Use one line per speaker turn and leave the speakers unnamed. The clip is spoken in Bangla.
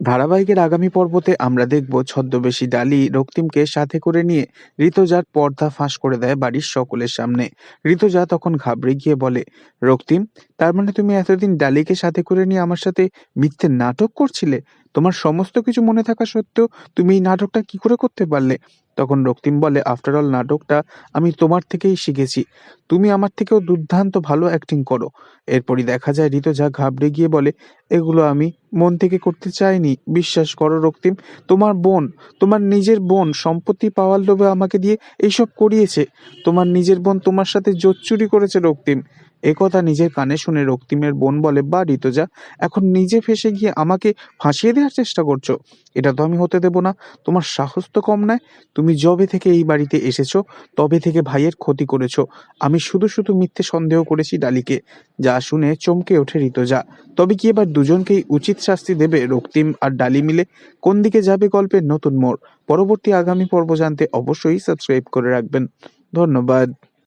ধারাবাহিকের আগামী পর্বতে আমরা দেখব ছদ্মবেশী ডালি রক্তিমকে সাথে করে নিয়ে ঋতজার পর্দা ফাঁস করে দেয় বাড়ির সকলের সামনে। ঋতজা তখন ঘাবড়ে গিয়ে বলে, রক্তিম, তার মানে তুমি এতদিন ডালিকে সাথে করে নিয়ে আমার সাথে মিথ্যে নাটক করছিলে? তোমার সমস্ত কিছু মনে থাকা সত্ত্বেও তুমি এই নাটকটা কি করে করতে পারলে? তখন রক্তিম বলে আফটার অল নাটকটা আমি তোমার থেকেই শিখেছি। তুমি আমার থেকেও দুর্দান্ত ভালো অ্যাক্টিং করো। এরপরই দেখা যায়, ঋতজা ঘাবড়ে গিয়ে বলে, এগুলো আমি মন থেকে করতে চাইনি। বিশ্বাস করো রক্তিম, তোমার বোন, তোমার নিজের বোন সম্পত্তি পাওয়ার লোভে আমাকে দিয়ে এইসব করিয়েছে। তোমার নিজের বোন তোমার সাথে জোর চুরি করেছে রক্তিম। একথা নিজের কানে শুনে রক্তিমের বোন বলে, বা ঋতজা, এখন নিজে ফেসে গিয়ে আমাকে ফাঁসিয়ে দেওয়ার চেষ্টা করছ? এটা তো আমি হতে দেব না। তোমার সাহস তো কম নয়। তুমি যবে থেকে এই বাড়িতে এসেছ, তবে থেকে ভাইয়ের ক্ষতি করেছ। আমি শুধু শুধু মিথ্যে সন্দেহ করেছি ডালিকে। যা শুনে চমকে ওঠে ঋতজা। তবে কি এবার দুজনকেই উচিত শাস্তি দেবে রক্তিম আর ডালি মিলে? কোন দিকে যাবে গল্পের নতুন মোড়? পরবর্তী আগামী পর্ব জানতে অবশ্যই সাবস্ক্রাইব করে রাখবেন। ধন্যবাদ।